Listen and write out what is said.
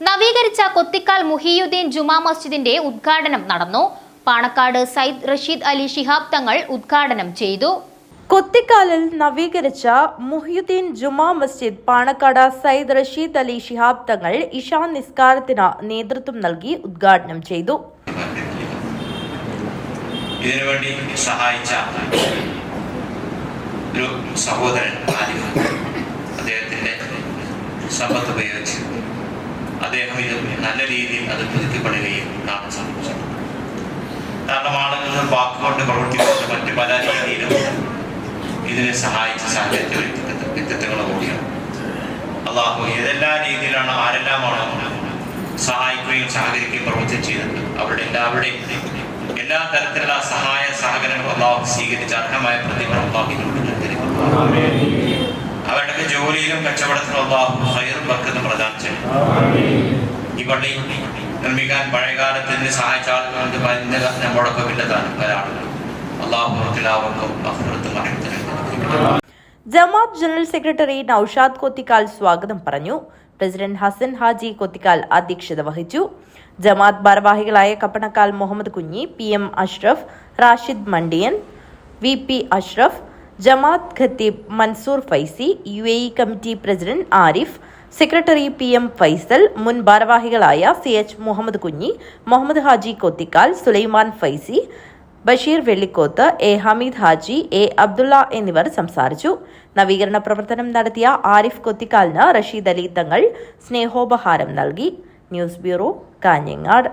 നവീകരിച്ച കൊത്തിക്കാൽ മുഹിയുദ്ദീൻ ജുമാ മസ്ജിദിന്റെ ഉദ്ഘാടനം നടന്നു. പാണക്കാട് സയ്യിദ് റഷീദ് അലി ഷിഹാബ് തങ്ങൾ ഉദ്ഘാടനം ചെയ്തു. കൊത്തിക്കാലിൽ നവീകരിച്ച മുഹ്യുദ്ദീൻ ജുമാ മസ്ജിദ് പാണക്കാട് സയ്യിദ് റഷീദ് അലി ഷിഹാബ് തങ്ങൾ ഇഷാ നിസ്കാരത്തിന് നേതൃത്വം നൽകി ഉദ്ഘാടനം ചെയ്തു. ഇതിനുവേണ്ടി സഹായിച്ച ഒരു സഹോദരൻ അദ്ദേഹത്തിന്റെ സമ്പത്ത് ഉപയോഗിച്ച് അദ്ദേഹം ഇത് നല്ല രീതിയിൽ അത് പുതുക്കിപ്പണിയുകയും കാണാൻ സാധിച്ചു. കാരണം ആളുകൾ വാക്കുകൊണ്ട് പ്രവർത്തിക്കുന്ന മറ്റ് പല രീതിയിലും ഇതിനെ സഹായിച്ച സാഹചര്യ വ്യക്തിത്വ വ്യക്തിത്വങ്ങൾ കൂടിയാണ്. അള്ളാഹു ഏതെല്ലാ രീതിയിലാണ് ആരെല്ലാമാണ് സഹായിക്കുകയും സഹകരിക്കുകയും പ്രവർത്തിച്ചു ചെയ്തത് അവരുടെ എല്ലാവരുടെയും എല്ലാ തരത്തിലുള്ള സഹായ സഹകരണങ്ങളും അള്ളാഹു സ്വീകരിച്ച അർഹമായ പ്രതിഫലം അള്ളാഹുവിനോട് അള്ളാഹു ഹൈറും ബർക്കത്തും പ്രദാനം ചെയ്യും ഈ പള്ളി നിർമ്മിക്കാൻ പഴയകാലത്തിന് സഹായിച്ച ആളുകളുണ്ട്. ഇന്ന് നമ്മോടൊപ്പം ഇല്ലതാണ് പല ആളുകളും അള്ളാഹു എല്ലാവർക്കും അഫ്രത്തും അറിയിച്ചു ജമാത്ത് ജനറൽ സെക്രട്ടറി നൌഷാദ് കൊത്തിക്കാൽ സ്വാഗതം പറഞ്ഞു. പ്രസിഡന്റ് ഹസൻ ഹാജി കൊത്തിക്കാൽ അധ്യക്ഷത വഹിച്ചു. ജമാത്ത് ഭാരവാഹികളായ Kappanakkal Muhammad Kunhi P M Ashraf Rashid Mandiyan V P Ashraf Jamaat Khatib Mansoor Faizy U A E committee president Arif secretary P M Faisal മുൻ ഭാരവാഹികളായ C H Muhammad Kunhi Muhammad Haji Kothikkal Sulaiman Faizy Basheer Vellikkoth A Hameed Haji A Abdulla എന്നിവർ സംസാരിച്ചു. നവീകരണ പ്രവർത്തനം നടത്തിയ ആരിഫ് കൊത്തിക്കാലിന് റഷീദ് അലി തങ്ങൾ സ്നേഹോപഹാരം നൽകി. News bureau Kanhangad.